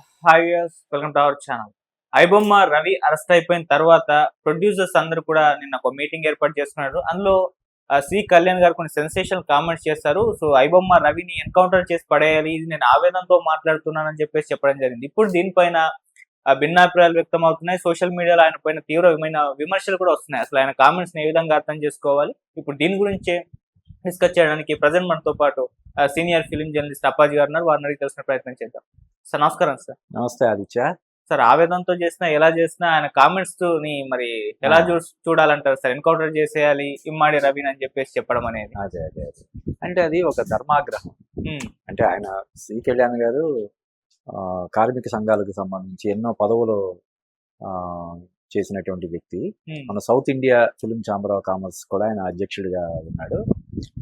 Hi welcome to our channel. IBomma Ravi arrest అయిపోయిన తర్వాత producers అందరూ కూడా నిన్న ఒక మీటింగ్ ఏర్పాటు చేసుకున్నారు. అందులో సి కళ్యాణ్ గారు కొన్ని సెన్సేషనల్ కామెంట్స్ చేస్తారు సో ఐబొమ్మ రవిని ఎన్కౌంటర్ చేసి పడేయాలి ఇది నేను ఆవేదనతో మాట్లాడుతున్నానని చెప్పేసి చెప్పడం జరిగింది. ఇప్పుడు దీనిపైన భిన్నాభిప్రాయాలు వ్యక్తం అవుతున్నాయి సోషల్ మీడియాలో ఆయన పైన తీవ్రమైన విమర్శలు కూడా వస్తున్నాయి. అసలు ఆయన కామెంట్స్ ఏ విధంగా అర్థం చేసుకోవాలి? ఇప్పుడు దీని గురించే డిస్కస్ చేయడానికి ప్రజెంట్ మనతో పాటు సీనియర్ ఫిలిం జర్నలిస్ట్ అప్పాజీ గారు ఉన్నారు. వారిని అడిగి తెలిసిన ప్రయత్నం చేద్దాం. సార్ నమస్కారం సార్. నమస్తే ఆదిత్య. సార్ ఆవేదనతో చేసినా ఎలా చేసినా ఆయన కామెంట్స్ని మరి ఎలా చూ చూడాలంటారు సార్? ఎన్కౌంటర్ చేసేయాలి ఇమ్మాడి రవిని అని చెప్పేసి చెప్పడం అనేది. అదే అదే అదే. అంటే అది ఒక ధర్మాగ్రహం. అంటే ఆయన శ్రీ కళ్యాణ్ గారు ఆ, కార్మిక సంఘాలకు సంబంధించి ఎన్నో పదవులు ఆ, చేసినటువంటి వ్యక్తి. మన south India film chamber of commerce కూడా ఆయన అధ్యక్షుడిగా ఉన్నాడు.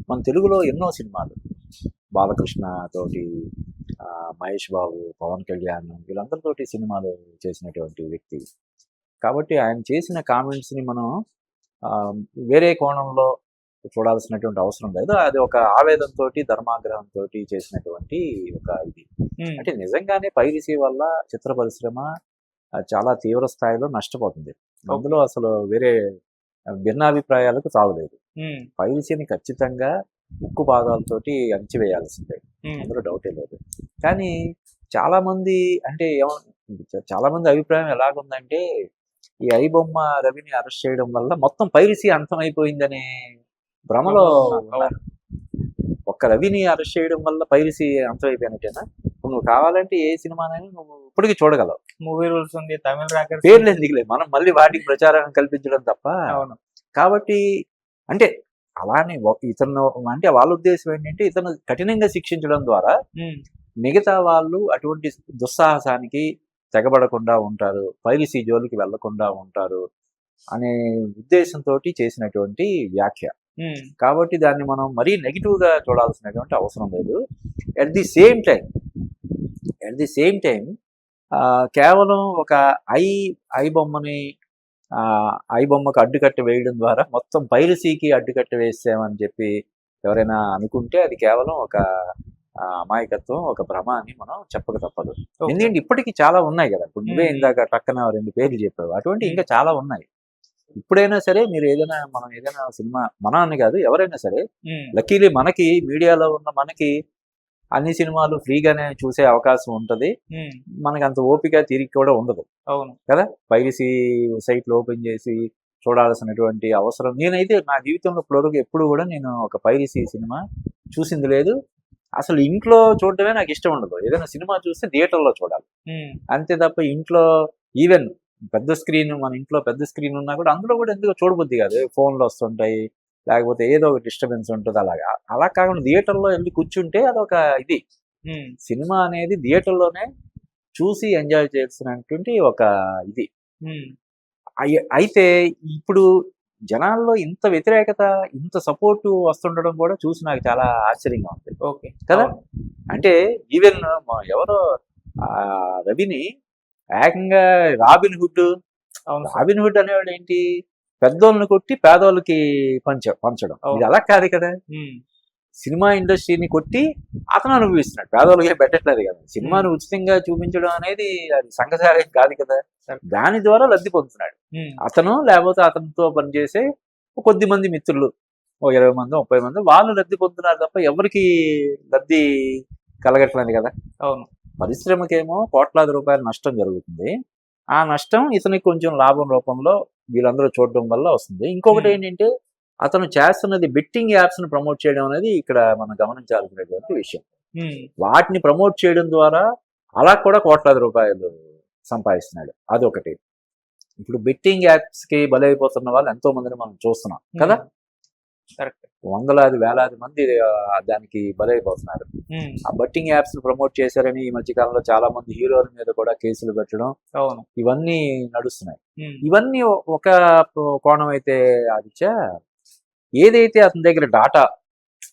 మన తెలుగులో ఎన్నో సినిమాలు. బాలకృష్ణ తోటి ఆ, మహేష్ బాబు పవన్ కళ్యాణ్ వీళ్ళందరితోటి సినిమాలు చేసినటువంటి వ్యక్తి. కాబట్టి ఆయన చేసిన కామెంట్స్ని మనం ఆ, వేరే కోణంలో చూడాల్సినటువంటి అవసరం లేదు. అది ఒక ఆవేదంతో ధర్మాగ్రహంతో చేసినటువంటి ఒక ఇది. అంటే నిజంగానే పైరసీ వల్ల చిత్ర పరిశ్రమ చాలా తీవ్ర స్థాయిలో నష్టపోతుంది. అందులో అసలు వేరే భిన్నాభిప్రాయాలకు తావులేదు. ఉమ్, పైరసీని ఖచ్చితంగా ఉక్కు పాదాలతోటి అణచివేయాల్సిందే అందులో డౌటే లేదు. కానీ చాలా మంది అంటే ఏమ- చాలా మంది అభిప్రాయం ఎలాగుందంటే ఈ ఐబొమ్మ రవిని అరెస్ట్ చేయడం వల్ల మొత్తం పైరసీ అంతమైపోయిందనే భ్రమలో. ఒక్క రవిని అరెస్ట్ చేయడం వల్ల పైరసీ అంతమైపోయినట్టేనా నువ్వు కావాలంటే ఏ సినిమానైనా నువ్వు ఇప్పటికీ చూడగలవు. మూవీ రూల్స్ ఉంది తమిళ రాకర్స్ పేర్లు ఎందుకులే? మనం మళ్ళీ వాటికి ప్రచారం కల్పించడం తప్ప. అవును. కాబట్టి అంటే అలానే ఇతను అంటే వాళ్ళ ఉద్దేశం ఏంటంటే ఇతను కఠినంగా శిక్షించడం ద్వారా మిగతా వాళ్ళు అటువంటి దుస్సాహసానికి తెగబడకుండా ఉంటారు పైరసీ జోలికి వెళ్ళకుండా ఉంటారు అనే ఉద్దేశంతో చేసినటువంటి వ్యాఖ్య. కాబట్టి దాన్ని మనం మరీ నెగిటివ్గా చూడాల్సినటువంటి అవసరం లేదు. At the same time at the same time కేవలం ఒక ఐ ఐ బొమ్మని ఆ, ఐ బొమ్మకు అడ్డుకట్ట వేయడం ద్వారా మొత్తం పైరసీకి అడ్డుకట్ట వేసామని చెప్పి ఎవరైనా అనుకుంటే అది కేవలం ఒక అమాయకత్వం ఒక భ్రమ అని మనం చెప్పక తప్పదు. ఎందుకంటే ఇప్పటికీ చాలా ఉన్నాయి కదా. ఇప్పుడు నువ్వే మ్మ్. ఇందాక పక్కన రెండు పేర్లు చెప్పావు. అటువంటి ఇంకా చాలా ఉన్నాయి. ఇప్పుడైనా సరే మీరు ఏదైనా మనం ఏదైనా సినిమా మన అని కాదు ఎవరైనా సరే లక్కీలీ మనకి మీడియాలో ఉన్న మనకి అన్ని సినిమాలు ఫ్రీగానే చూసే అవకాశం ఉంటది. మనకి అంత ఓపిక తీరిక కూడా ఉండదు. అవును. కదా? పైరసీ సైట్లు ఓపెన్ చేసి చూడాల్సినటువంటి అవసరం. నేనైతే నా జీవితంలో ఇప్పటివరకు ఎప్పుడు కూడా నేను ఒక పైరసీ సినిమా చూసింది లేదు. అసలు ఇంట్లో చూడటమే నాకు ఇష్టం ఉండదు. ఏదైనా సినిమా చూస్తే థియేటర్లో చూడాలి. అంతే తప్ప ఇంట్లో ఈవెన్ పెద్ద స్క్రీన్ మన ఇంట్లో పెద్ద స్క్రీన్ ఉన్నా కూడా అందులో కూడా ఎందుకు చూడబుద్ది కాదు. ఫోన్లు వస్తుంటాయి లేకపోతే ఏదో ఒక డిస్టర్బెన్స్ ఉంటుంది అలాగా. అలా కాకుండా థియేటర్లో వెళ్ళి కూర్చుంటే అదొక ఇది. సినిమా అనేది థియేటర్లోనే చూసి ఎంజాయ్ చేయాల్సినటువంటి ఒక ఇది. అయితే ఇప్పుడు జనాల్లో ఇంత వ్యతిరేకత ఇంత సపోర్ట్ వస్తుండడం కూడా చూసి నాకు చాలా ఆశ్చర్యంగా ఉంది. ఓకే. కదా? అంటే ఈవెన్ ఎవరో రవిని ఏకంగా రాబిన్ హుడ్. రాబిన్ హుడ్ అనేవాడు ఏంటి పెద్దోళ్ళని కొట్టి పేదోళ్ళకి పంచ పంచడం. ఇది అలా కాదు కదా. సినిమా ఇండస్ట్రీని కొట్టి అతను అనుభవిస్తున్నాడు. పేదోళ్ళకి పెట్టట్లేదు కదా. సినిమాను ఉచితంగా చూపించడం అనేది అది సంఘసారం కాదు కదా. దాని ద్వారా లబ్ధి పొందుతున్నాడు. అతను లేకపోతే అతనితో పనిచేసే ఒక కొద్ది మంది మిత్రులు ఓ ఇరవై మంది ముప్పై మంది వాళ్ళు లబ్ధి పొందుతున్నారు తప్ప ఎవరికి లబ్ధి కలగట్లేదు కదా. అవును. పరిశ్రమకేమో కోట్లాది రూపాయల నష్టం జరుగుతుంది. ఆ నష్టం ఇతనికి కొంచెం లాభం రూపంలో వీళ్ళందరూ చూడడం వల్ల వస్తుంది. ఇంకొకటి. ఏంటంటే అతను చేస్తున్నది బెట్టింగ్ యాప్స్ని ప్రమోట్ చేయడం అనేది ఇక్కడ మనం గమనించాల్సినటువంటి విషయం. వాటిని ప్రమోట్ చేయడం ద్వారా అలా కూడా కోట్లాది రూపాయలు సంపాదిస్తున్నాడు. అదొకటి. ఇప్పుడు బెట్టింగ్ యాప్స్కి బలైపోతున్న వాళ్ళు ఎంతో మందిని మనం చూస్తున్నాం. కదా? వందలాది వేలాది మంది దానికి బలైపోతున్నారు. ఆ బెట్టింగ్ యాప్స్ ప్రమోట్ చేశారని ఈ మధ్య కాలంలో చాలా మంది హీరోల మీద కూడా కేసులు పెట్టడం అవును. ఇవన్నీ నడుస్తున్నాయి. ఇవన్నీ ఒక కోణం అయితే ఆదిత్య ఏదైతే అతని దగ్గర డాటా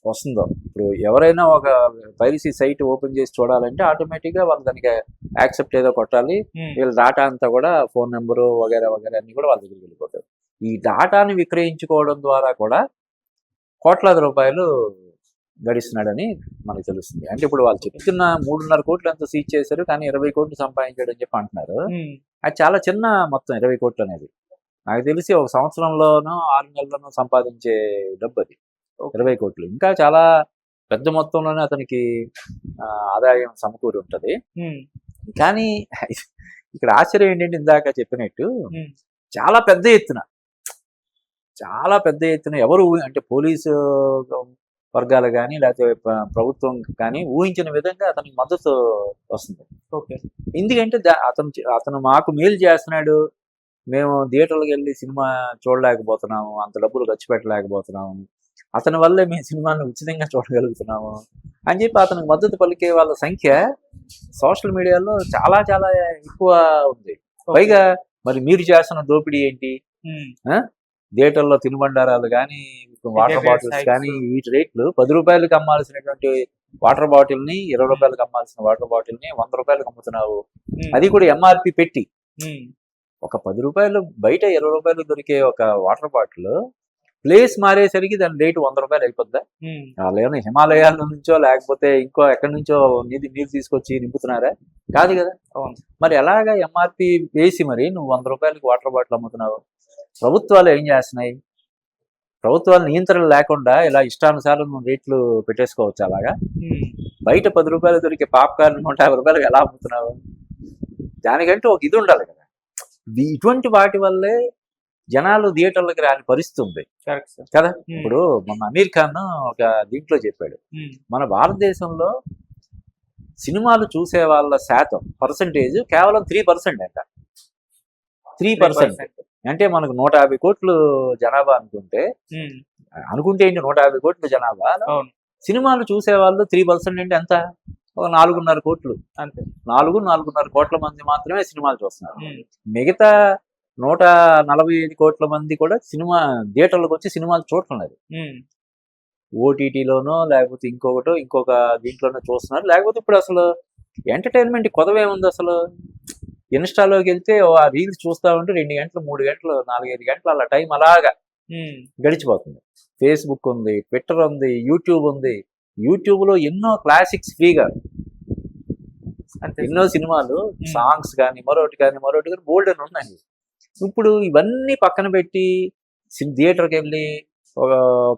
వస్తుందో ఇప్పుడు ఎవరైనా ఒక పైరసీ సైట్ ఓపెన్ చేసి చూడాలంటే ఆటోమేటిక్గా వాళ్ళు దానికి యాక్సెప్ట్ ఏదో కొట్టాలి. వీళ్ళ డాటా అంతా కూడా ఫోన్ నెంబరు వగేరా వగేరా అన్ని కూడా వాళ్ళ దగ్గరికి వెళ్ళిపోతాయి. ఈ డాటాని విక్రయించుకోవడం ద్వారా కూడా కోట్లాది రూపాయలు గడిస్తున్నాడని మనకు తెలుస్తుంది. అంటే ఇప్పుడు వాళ్ళు చెప్తున్న మూడున్నర కోట్లు ఎంత సీజ్ చేశారు కానీ ఇరవై కోట్లు సంపాదించాడు అని చెప్పి అంటున్నారు. అది చాలా చిన్న మొత్తం ఇరవై కోట్లు అనేది. నాకు తెలిసి ఒక సంవత్సరంలోనో ఆరు నెలల్లోనో సంపాదించే డబ్బు అది. ఇరవై కోట్లు. ఇంకా చాలా పెద్ద మొత్తంలోనే అతనికి ఆదాయం సమకూరి ఉంటది. కానీ ఇక్కడ ఆశ్చర్యం ఏంటంటే ఇందాక చెప్పినట్టు. చాలా పెద్ద ఎత్తున చాలా పెద్ద ఎత్తున ఎవరు ఊహి- అంటే పోలీసు వర్గాలు కానీ లేకపోతే ప్ర- ప్రభుత్వం కానీ ఊహించిన విధంగా అతనికి మద్దతు వస్తుంది. ఓకే. ఎందుకంటే అతను అతను మాకు మేలు చేస్తున్నాడు. మేము థియేటర్లకు వెళ్ళి సినిమా చూడలేకపోతున్నాము. అంత డబ్బులు ఖర్చు పెట్టలేకపోతున్నాము. అతని వల్లే మేము సినిమాని ఉచితంగా చూడగలుగుతున్నాము అని చెప్పి అతనికి మద్దతు పలికే వాళ్ళ సంఖ్య సోషల్ మీడియాలో చాలా చాలా ఎక్కువ ఉంది. పైగా మరి మీరు చేస్తున్న దోపిడీ ఏంటి? థియేటర్లో తినుబండారాలు కానీ వాటర్ బాటిల్స్. కానీ వీటి రేట్లు పది రూపాయలకి అమ్మాల్సినటువంటి వాటర్ బాటిల్ని ఇరవై రూపాయలకి అమ్మాల్సిన వాటర్ బాటిల్ని వంద రూపాయలకి అమ్ముతున్నావు. ఉమ్, అది కూడా ఎంఆర్పి పెట్టి. ఉమ్, ఒక పది రూపాయలు బయట ఇరవై రూపాయలు దొరికే ఒక వాటర్ బాటిల్ ప్లేస్ మారేసరికి దాని రేటు వంద రూపాయలు అయిపోద్దా? వాళ్ళు ఏమైనా హిమాలయాల నుంచో లేకపోతే ఇంకో ఎక్కడి నుంచో నీరు నీరు తీసుకొచ్చి నింపుతున్నారా? కాదు కదా. మరి ఎలాగా ఎంఆర్పి వేసి మరి నువ్వు వంద రూపాయలకి వాటర్ బాటిల్ అమ్ముతున్నావు? ప్రభుత్వాలు ఏం చేస్తున్నాయి? ప్రభుత్వాల నియంత్రణ లేకుండా ఇలా ఇష్టానుసారం రేట్లు పెట్టేసుకోవచ్చు అలాగా? బయట పది రూపాయలు దొరికే పాప్కార్న్ నూట యాభై రూపాయలకి ఎలా అమ్ముతున్నావు? దానికంటే ఒక ఇది ఉండాలి కదా. ఇటువంటి వాటి వల్లే జనాలు థియేటర్లకు రాని పరిస్థితి ఉంది కదా? ఇప్పుడు మన అమీర్ ఖాన్ ఒక దీంట్లో చెప్పాడు. మన భారతదేశంలో సినిమాలు చూసే వాళ్ళ శాతం పర్సంటేజ్ కేవలం త్రీ పర్సెంట్ అంట. Three percent. 3%. అంటే మనకు నూట యాభై కోట్లు జనాభా అనుకుంటే అనుకుంటే ఏంటి నూట యాభై కోట్ల జనాభా? సినిమాలు చూసే వాళ్ళు త్రీ పర్సెంట్ అంటే ఎంత? ఒక నాలుగున్నర కోట్లు. అంతే. నాలుగు నాలుగున్నర కోట్ల మంది మాత్రమే సినిమాలు చూస్తున్నారు. మిగతా నూట నలభై ఐదు కోట్ల మంది కూడా సినిమా థియేటర్లకు వచ్చి సినిమాలు చూడటం లేదు ఓటీటీలోనో లేకపోతే ఇంకొకటో ఇంకొక దీంట్లోనో చూస్తున్నారు. లేకపోతే ఇప్పుడు అసలు ఎంటర్టైన్మెంట్ కొదవేముంది అసలు. ఇన్స్టాలోకి వెళ్తే ఆ రీల్స్ చూస్తా ఉంటే రెండు గంటలు మూడు గంటలు నాలుగైదు గంటలు అలా టైం అలాగా గడిచిపోతుంది. ఫేస్బుక్ ఉంది ట్విట్టర్ ఉంది యూట్యూబ్ ఉంది. యూట్యూబ్లో ఎన్నో క్లాసిక్స్ ఫ్రీగా. ఎన్నో సినిమాలు సాంగ్స్ కానీ మరొకటి కానీ మరొకటి కానీ బోల్డ్ అని ఉన్నాయి. ఇప్పుడు ఇవన్నీ పక్కన పెట్టి థియేటర్కి వెళ్ళి ఒక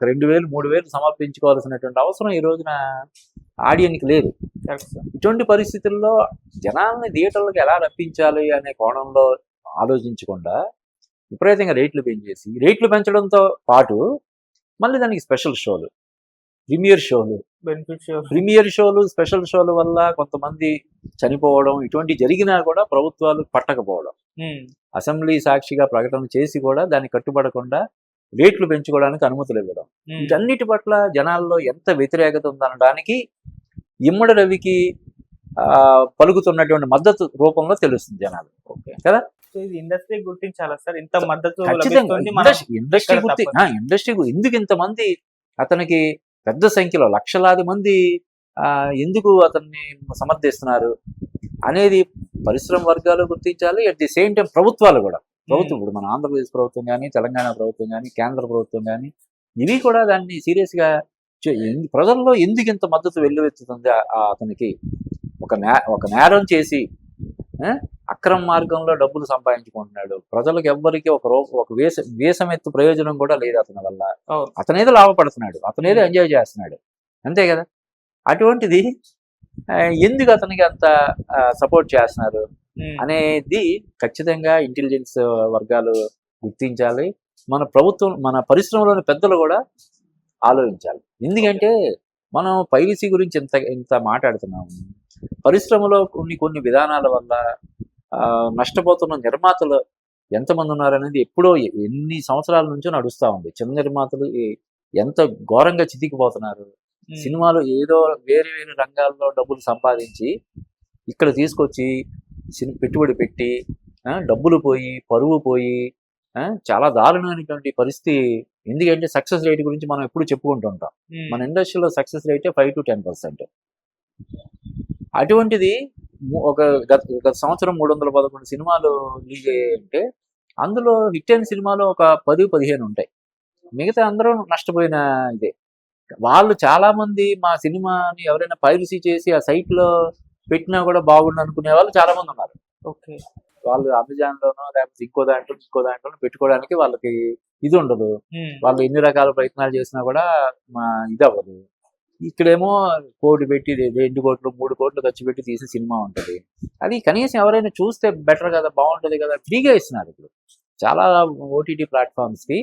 రెండు వేలు మూడు వేలు సమర్పించుకోవాల్సినటువంటి అవసరం ఈ రోజున ఆడియన్కి లేదు. ఇటువంటి పరిస్థితుల్లో జనాల్ని థియేటర్లకు ఎలా రప్పించాలి అనే కోణంలో ఆలోచించకుండా విపరీతంగా రేట్లు పెంచేసి రేట్లు పెంచడంతో పాటు మళ్ళీ దానికి స్పెషల్ షోలు ప్రీమియర్ షోలు. బెనిఫిట్ ప్రీమియర్ షోలు స్పెషల్ షోల వల్ల కొంతమంది చనిపోవడం ఇటువంటి జరిగినా కూడా ప్రభుత్వాలు పట్టకపోవడం. అసెంబ్లీ సాక్షిగా ప్రకటన చేసి కూడా దాన్ని కట్టుబడకుండా రేట్లు పెంచుకోవడానికి అనుమతులు ఇవ్వడం. వీటన్నిటి పట్ల జనాల్లో ఎంత వ్యతిరేకత ఉందనడానికి ఇమ్మడి రవికి ఆ, పలుకుతున్నటువంటి మద్దతు రూపంలో తెలుస్తుంది జనాలు. ఓకే. కదా? సో ఇది ఇండస్ట్రీ గుర్తించాలా సార్? ఇంత మద్దతు ఇండస్ట్రీ గుర్తి. ఇండస్ట్రీ ఎందుకు ఇంతమంది అతనికి పెద్ద సంఖ్యలో లక్షలాది మంది ఆ, ఎందుకు అతన్ని సమర్థిస్తున్నారు అనేది పరిశ్రమ వర్గాలు గుర్తించాలి. అట్ ది సేమ్ టైం ప్రభుత్వాలు కూడా. ప్రభుత్వం ఇప్పుడు మన ఆంధ్రప్రదేశ్ ప్రభుత్వం కానీ తెలంగాణ ప్రభుత్వం కానీ కేంద్ర ప్రభుత్వం కానీ ఇవి కూడా దాన్ని సీరియస్గా చే- ఎందు- ప్రజల్లో ఎందుకు ఇంత మద్దతు వెల్లువెత్తుతుంది అతనికి? ఒక నే ఒక నేరం చేసి అక్రమ మార్గంలో డబ్బులు సంపాదించుకుంటున్నాడు. ప్రజలకు ఎవ్వరికి ఒక రూ ఒక వేస వేసమెత్తు ప్రయోజనం కూడా లేదు అతని వల్ల. అతనేదో లాభపడుతున్నాడు. అతనేదో ఎంజాయ్ చేస్తున్నాడు. అంతే కదా? అటువంటిది ఎందుకు అతనికి అంత సపోర్ట్ చేస్తున్నారు? అనేది ఖచ్చితంగా ఇంటెలిజెన్స్ వర్గాలు గుర్తించాలి. మన ప్రభుత్వం మన పరిశ్రమలోని పెద్దలు కూడా ఆలోచించాలి. ఎందుకంటే మనం పైరసీ గురించి ఇంత ఇంత మాట్లాడుతున్నాము? పరిశ్రమలో కొన్ని కొన్ని విధానాల వల్ల నష్టపోతున్న నిర్మాతలు ఎంతమంది ఉన్నారనేది ఎప్పుడో ఎన్ని సంవత్సరాల నుంచో నడుస్తూ ఉంది. చిన్న నిర్మాతలు ఎంత ఘోరంగా చితికిపోతున్నారు. సినిమాలు ఏదో వేరే వేరే రంగాల్లో డబ్బులు సంపాదించి ఇక్కడ తీసుకొచ్చి సిన్- పెట్టుబడి పెట్టి డబ్బులు పోయి పరువు పోయి చాలా దారుణమైనటువంటి పరిస్థితి. ఎందుకంటే సక్సెస్ రేట్ గురించి మనం ఎప్పుడు చెప్పుకుంటుంటాం. ఉమ్, మన ఇండస్ట్రీలో సక్సెస్ రేటే ఫైవ్ టు టెన్ పర్సెంట్. అటువంటిది ఒక గత గత సంవత్సరం మూడు వందల పదకొండు సినిమాలు రిలీజ్ అయ్యాయంటే అందులో హిట్ అయిన సినిమాలు ఒక పది పదిహేను ఉంటాయి. మిగతా అందరూ నష్టపోయిన ఇదే. వాళ్ళు చాలా మంది మా సినిమాని ఎవరైనా పైరసీ చేసి ఆ సైట్లో పెట్టినా కూడా బాగుండు అనుకునే వాళ్ళు చాలా మంది ఉన్నారు. ఓకే. వాళ్ళు అమెజాన్ లోనో లేకపోతే ఇంకో దాంట్లో ఇంకో దాంట్లో పెట్టుకోవడానికి వాళ్ళకి ఇది ఉండదు. వాళ్ళు ఎన్ని రకాల ప్రయత్నాలు చేసినా కూడా మా ఇది అవ్వదు. ఇక్కడేమో కోటి పెట్టి రెండు కోట్లు మూడు కోట్లు ఖర్చు పెట్టి తీసే సినిమా ఉంటది. అది కనీసం ఎవరైనా చూస్తే బెటర్ కదా బాగుంటది కదా ఫ్రీగా ఇస్తున్నారు ఇప్పుడు. చాలా ఓటీటీ ప్లాట్ఫామ్స్కి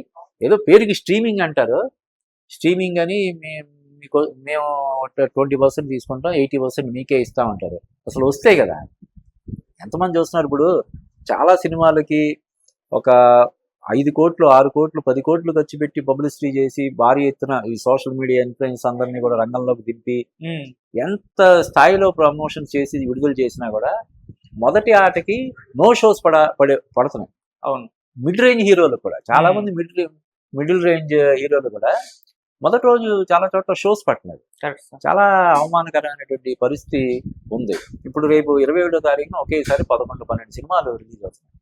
ఏదో పేరుకి స్ట్రీమింగ్ అంటారు. స్ట్రీమింగ్ అని మేము ట్వంటీ పర్సెంట్ తీసుకుంటాం ఎయిటీ పర్సెంట్ మీకే ఇస్తా ఉంటారు అసలు వస్తాయి కదా. ఎంతమంది చూస్తున్నారు ఇప్పుడు? చాలా సినిమాలకి ఒక ఐదు కోట్లు ఆరు కోట్లు పది కోట్లు ఖర్చు పెట్టి పబ్లిసిటీ చేసి భారీ ఎత్తున ఈ సోషల్ మీడియా ఇన్ఫ్లుయెన్స్ అందరినీ కూడా రంగంలోకి దింపి ఎంత స్థాయిలో ప్రమోషన్ చేసి విడుదల చేసినా కూడా మొదటి ఆటకి నో షోస్ పడ పడే పడుతున్నాయి. అవును. మిడ్ రేంజ్ హీరోలు కూడా చాలా. మంది మిడిల్ మిడిల్ రేంజ్ హీరోలు కూడా మొదటి రోజు చాలా చోట్ల షోస్ సార్ చాలా అవమానకరమైనటువంటి పరిస్థితి ఉంది. ఇప్పుడు రేపు ఇరవై ఏడో తారీఖున ఒకేసారి పదకొండు పన్నెండు సినిమాలు రిలీజ్ అవుతున్నాయి.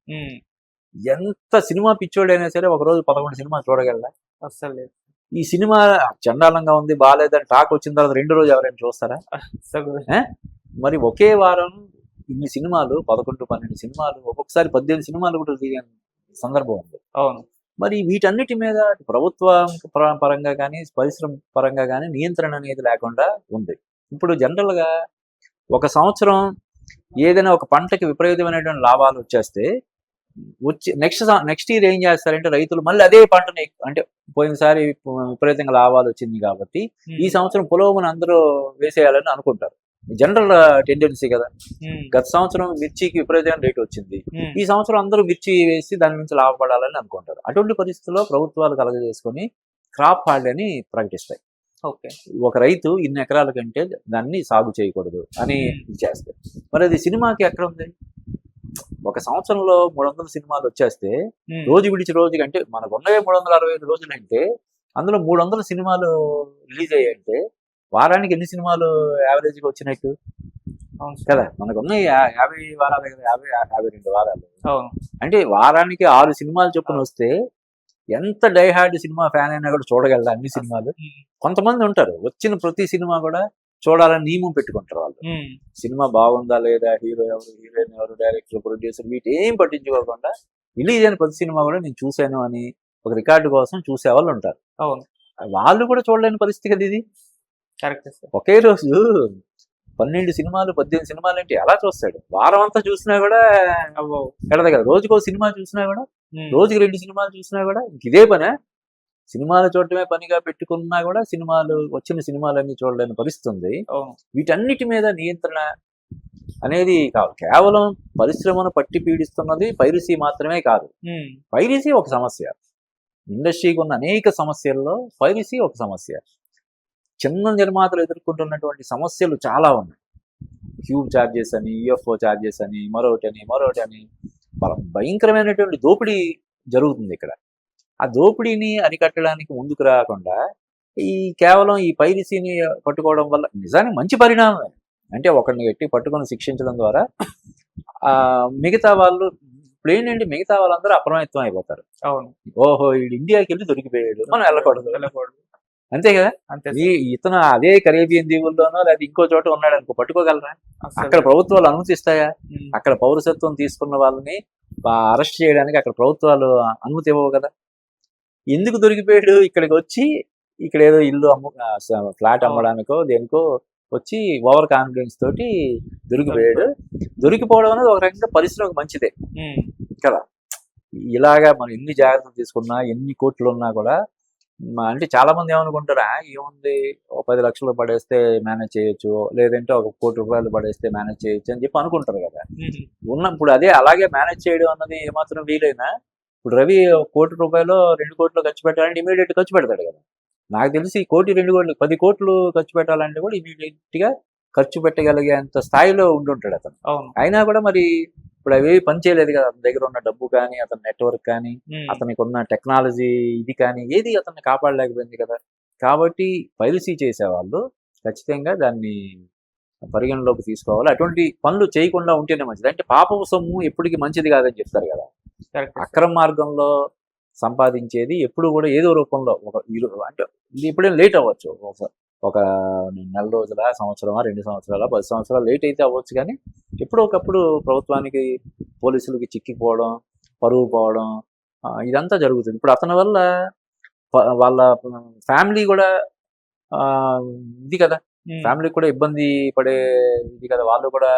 ఎంత సినిమా పిచ్చోడైనా సరే ఒక రోజు పదకొండు సినిమా చూడగలరా అస్సలు లేదు. ఈ సినిమా చండాలంగా ఉంది బాగాలేదని టాక్ వచ్చిన తర్వాత రెండు రోజు ఎవరైనా చూస్తారా? మరి ఒకే వారం ఇన్ని సినిమాలు పదకొండు పన్నెండు సినిమాలు ఒక్కొక్కసారి పద్దెనిమిది సినిమాలు కూడా రిలీజ్ సందర్భం ఉంది. అవును. మరి వీటన్నిటి మీద ప్రభుత్వం పర- పరంగా కానీ పరిశ్రమ పరంగా కానీ నియంత్రణ అనేది లేకుండా ఉంది. ఇప్పుడు జనరల్గా ఒక సంవత్సరం ఏదైనా ఒక పంటకి విపరీతమైనటువంటి లాభాలు వచ్చేస్తే వచ్చి నెక్స్ట్ నెక్స్ట్ ఇయర్ ఏం చేస్తారంటే రైతులు మళ్ళీ అదే పంటని అంటే పోయినసారి విపరీతంగా లాభాలు వచ్చింది కాబట్టి ఈ సంవత్సరం పొలవమని అందరూ వేసేయాలని అనుకుంటారు. జనరల్ టెండెన్సీ కదా. గత సంవత్సరం మిర్చికి విపరీతమైన రేట్ వచ్చింది. ఈ సంవత్సరం అందరూ మిర్చి వేసి దాని నుంచి లాభపడాలని అనుకుంటారు. అటువంటి పరిస్థితుల్లో ప్రభుత్వాలు కలగజేసుకొని క్రాప్ హాల్డ్ అని ప్రకటిస్తాయి. ఓకే. ఒక రైతు ఇన్ని ఎకరాల కంటే దాన్ని సాగు చేయకూడదు అని ఇది చేస్తాయి మరి అది సినిమాకి ఎక్కడ ఉంది? ఒక సంవత్సరంలో మూడు వందల సినిమాలు వచ్చేస్తే రోజు విడిచి రోజుకి అంటే మనకు ఉన్నవే మూడు వందల అరవై ఐదు రోజులు అంటే అందులో మూడు వందల సినిమాలు రిలీజ్ అయ్యాయంటే వారానికి ఎన్ని సినిమాలు యావరేజ్గా వచ్చినట్టు కదా మనకు ఉన్న యా- యాభై వారాలు కదా యాభై యాభై రెండు వారాలు. అంటే వారానికి ఆరు సినిమాలు చొప్పున వస్తే ఎంత డైహార్డ్ సినిమా ఫ్యాన్ అయినా కూడా చూడగలరా అన్ని సినిమాలు? కొంతమంది ఉంటారు. వచ్చిన ప్రతి సినిమా కూడా చూడాలని నియమం పెట్టుకుంటారు వాళ్ళు. సినిమా బాగుందా లేదా హీరో ఎవరు హీరోయిన్ ఎవరు డైరెక్టర్ ప్రొడ్యూసర్ వీటి ఏం పట్టించుకోకుండా రిలీజ్ అయిన ప్రతి సినిమా కూడా నేను చూశాను అని ఒక రికార్డు కోసం చూసే వాళ్ళు ఉంటారు. అవును. వాళ్ళు కూడా చూడలేని పరిస్థితి కదా ఇది. ఒకే రోజు పన్నెండు సినిమాలు పద్దెనిమిది సినిమాలు అంటే ఎలా చూస్తాడు? వారం అంతా చూసినా కూడా ఎడదు కదా. రోజుకో సినిమా చూసినా కూడా రోజుకి రెండు సినిమాలు చూసినా కూడా ఇంక ఇదే పనే. సినిమాలు చూడటమే పనిగా పెట్టుకున్నా కూడా సినిమాలు వచ్చిన సినిమాలన్నీ చూడలేని పరిస్థితి ఉంది అవును వీటన్నిటి మీద నియంత్రణ అనేది కాదు. కేవలం పరిశ్రమను పట్టి పీడిస్తున్నది పైరసీ మాత్రమే కాదు. పైరసీ ఒక సమస్య. ఇండస్ట్రీకి ఉన్న అనేక సమస్యల్లో పైరసీ ఒక సమస్య. చిన్న నిర్మాతలు ఎదుర్కొంటున్నటువంటి సమస్యలు చాలా ఉన్నాయి. క్యూబ్ ఛార్జెస్ అని యుఎఫ్ఓ ఛార్జెస్ అని మరొకటి అని మరొకటి అని. భయంకరమైనటువంటి దోపిడీ జరుగుతుంది ఇక్కడ. ఆ దోపిడీని అరికట్టడానికి ముందుకు రాకుండా ఈ కేవలం ఈ పైరసీని పట్టుకోవడం వల్ల నిజానికి మంచి పరిణామమే. అంటే ఒకరిని ఎట్టి పట్టుకొని శిక్షించడం ద్వారా ఆ మిగతా వాళ్ళు ఇప్పుడు ఏంటంటే మిగతా వాళ్ళందరూ అప్రమత్తం అయిపోతారు. అవును. ఓహో వీడు ఇండియాకి వెళ్ళి దొరికిపోయాడు. మనం వెళ్ళకూడదు. వెళ్ళకూడదు. అంతే కదా? అంతే ఈ ఇతను అదే కరేబియన్ దీవుల్లోనో లేదా ఇంకో చోట ఉన్నాడు అనుకో పట్టుకోగలరా. అక్కడ ప్రభుత్వాలు అనుమతిస్తాయా? అక్కడ పౌరసత్వం తీసుకున్న వాళ్ళని అరెస్ట్ చేయడానికి అక్కడ ప్రభుత్వాలు అనుమతి ఇవ్వవు కదా? ఎందుకు దొరికిపోయాడు? ఇక్కడికి వచ్చి ఇక్కడ ఏదో ఇల్లు అమ్ము ఫ్లాట్ అమ్మడానికో దేనికో వచ్చి ఓవర్ కాన్ఫిడెన్స్ తోటి దొరికిపోయాడు. దొరికిపోవడం అనేది ఒక రకంగా పరిశ్రమకు మంచిదే. కదా? ఇలాగా మనం ఎన్ని జాగ్రత్తలు తీసుకున్నా ఎన్ని కోట్లు ఉన్నా కూడా అంటే చాలా మంది ఏమనుకుంటారా ఏముంది ఒక పది లక్షలు పడేస్తే మేనేజ్ చేయొచ్చు లేదంటే ఒక కోటి రూపాయలు పడేస్తే మేనేజ్ చేయొచ్చు అని చెప్పి అనుకుంటారు కదా. ఉమ్, ఉన్న ఇప్పుడు అదే అలాగే మేనేజ్ చేయడం అన్నది ఏమాత్రం వీలైనా ఇప్పుడు రవి ఒక కోటి రూపాయలు రెండు కోట్లు ఖర్చు పెట్టాలంటే ఇమీడియట్ ఖర్చు పెడతాడు కదా. నాకు తెలిసి కోటి రెండు కోట్లు పది కోట్లు ఖర్చు పెట్టాలంటే కూడా ఇమీడియట్గా ఖర్చు పెట్టగలిగేంత స్థాయిలో ఉండుంటాడు అతను. అయినా కూడా మరి ఇప్పుడు అవి పని చేయలేదు కదా. అతని దగ్గర ఉన్న డబ్బు కానీ అతని నెట్వర్క్ కానీ అతనికి ఉన్న టెక్నాలజీ ఇది కానీ ఏది అతన్ని కాపాడలేకపోయింది కదా. కాబట్టి పైరసీ చేసేవాళ్ళు ఖచ్చితంగా దాన్ని పరిగణలోకి తీసుకోవాలి. అటువంటి పనులు చేయకుండా ఉంటేనే మంచిది. అంటే పాప సొమ్ము ఎప్పటికీ మంచిది కాదని చెప్తారు కదా. అక్రమ మార్గంలో సంపాదించేది ఎప్పుడు కూడా ఏదో రూపంలో ఒక అంటే ఇది ఎప్పుడైనా లేట్ అవ్వచ్చు. ఒక ఒక నెల రోజుల సంవత్సరమా రెండు సంవత్సరాల పది సంవత్సరాలు లేట్ అయితే అవ్వచ్చు కానీ ఎప్పుడో ఒకప్పుడు ప్రభుత్వానికి పోలీసులకి చిక్కిపోవడం పరువు పోవడం ఇదంతా జరుగుతుంది. ఇప్పుడు అతని వల్ల వాళ్ళ ఫ్యామిలీ కూడా ఇది కదా. ఫ్యామిలీ కూడా ఇబ్బంది పడే ఇది కదా. వాళ్ళు కూడా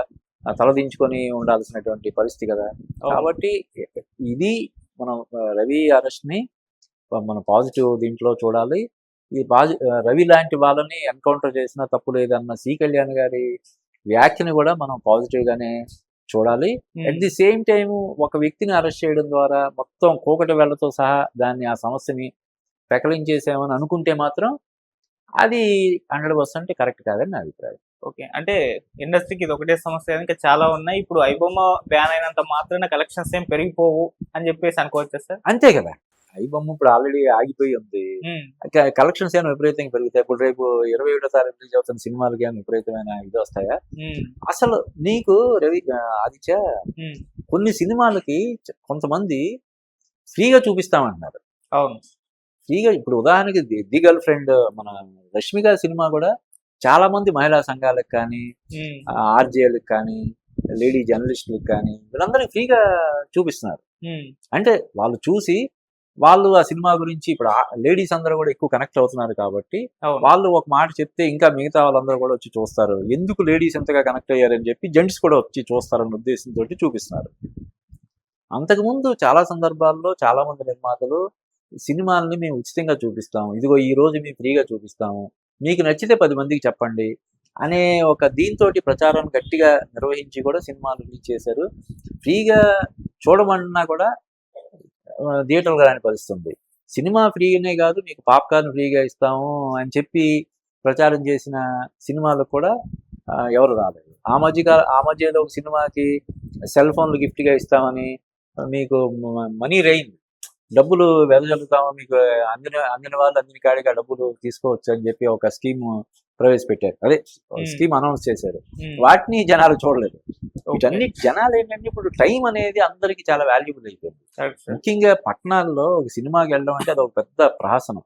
తలదించుకొని ఉండాల్సినటువంటి పరిస్థితి కదా. కాబట్టి ఇది మనం రవి అరెస్ట్ని మనం పాజిటివ్ దీంట్లో చూడాలి. ఈ ఆ, రవి లాంటి వాళ్ళని ఎన్కౌంటర్ చేసినా తప్పు లేదన్న సి కళ్యాణ్ గారి వ్యాఖ్యని కూడా మనం పాజిటివ్ గానే చూడాలి. అట్ ది సేమ్ టైం ఒక వ్యక్తిని అరెస్ట్ చేయడం ద్వారా మొత్తం కోకటి వేళ్ళతో సహా దాన్ని ఆ సమస్యని పెకలించేసామని అనుకుంటే మాత్రం అది హండ్రెడ్ పర్సెంట్ కరెక్ట్ కాదని నా అభిప్రాయం. ఓకే. అంటే ఇండస్ట్రీకి ఇది ఒకటే సమస్య ఇంకా చాలా ఉన్నాయి. ఇప్పుడు ఐబొమ్మ బ్యాన్ అయినంత మాత్రాన కలెక్షన్స్ ఏం పెరిగిపోవు అని చెప్పేసి అనుకోవచ్చా సార్? అంతే కదా. ఐ బొమ్మ ఇప్పుడు ఆల్రెడీ ఆగిపోయి ఉంది. కలెక్షన్స్ ఏమైనా విపరీతంగా పెరుగుతాయి ఇప్పుడు రేపు ఇరవై ఏడో తారీఖు రిలీజ్ అవుతున్న సినిమాలకి ఏమైనా విపరీతమైన ఇది వస్తాయా? అసలు నీకు రవి ఆదిత్య కొన్ని సినిమాలకి కొంతమంది ఫ్రీగా చూపిస్తామంటున్నారు. అవును. ఫ్రీగా ఇప్పుడు ఉదాహరణకి ది గర్ల్ ఫ్రెండ్ మన రష్మి గారి సినిమా కూడా చాలా మంది మహిళా సంఘాలకు కానీ ఆర్జేలకు కానీ లేడీ జర్నలిస్టులకు కానీ వీళ్ళందరికీ ఫ్రీగా చూపిస్తున్నారు. అంటే వాళ్ళు చూసి వాళ్ళు ఆ సినిమా గురించి ఇప్పుడు లేడీస్ అందరూ కూడా ఎక్కువ కనెక్ట్ అవుతున్నారు కాబట్టి వాళ్ళు ఒక మాట చెప్తే ఇంకా మిగతా వాళ్ళందరూ కూడా వచ్చి చూస్తారు. ఎందుకు లేడీస్ ఎంతగా కనెక్ట్ అయ్యారని చెప్పి జెంట్స్ కూడా వచ్చి చూస్తారన్న ఉద్దేశంతో చూపిస్తున్నారు. అంతకుముందు చాలా సందర్భాల్లో చాలా మంది నిర్మాతలు సినిమాల్ని మేము ఉచితంగా చూపిస్తాము. ఇదిగో ఈ రోజు మేము ఫ్రీగా చూపిస్తాము. మీకు నచ్చితే పది మందికి చెప్పండి అనే ఒక దీంతో ప్రచారం గట్టిగా నిర్వహించి కూడా సినిమాలు రిలీజ్ చేశారు. ఫ్రీగా చూడమన్నా కూడా థియేటర్లు రాని పరిస్థితుంది. సినిమా ఫ్రీగానే కాదు మీకు పాప్కార్న్ ఫ్రీగా ఇస్తాము అని చెప్పి ప్రచారం చేసిన సినిమాలకు కూడా ఎవరు రాలేదు. ఆ మధ్య ఆ మధ్యలో ఒక సినిమాకి సెల్ ఫోన్లు గిఫ్ట్గా గా ఇస్తామని మీకు మనీ రెయిన్ డబ్బులు వెదజల్లుతాము మీకు అందిన అందిన వాళ్ళు అందిన కాడిగా డబ్బులు తీసుకోవచ్చు అని చెప్పి ఒక స్కీమ్ ప్రవేశపెట్టారు అదే. స్కీమ్ అనౌన్స్ చేశారు వాటిని జనాలు చూడలేదు. వీటన్ని జనాలు ఏంటంటే ఇప్పుడు టైం అనేది అందరికి చాలా వాల్యుబుల్ అయిపోయింది. ముఖ్యంగా పట్టణాల్లో ఒక సినిమాకి వెళ్ళడం అంటే అది ఒక పెద్ద ప్రహసనం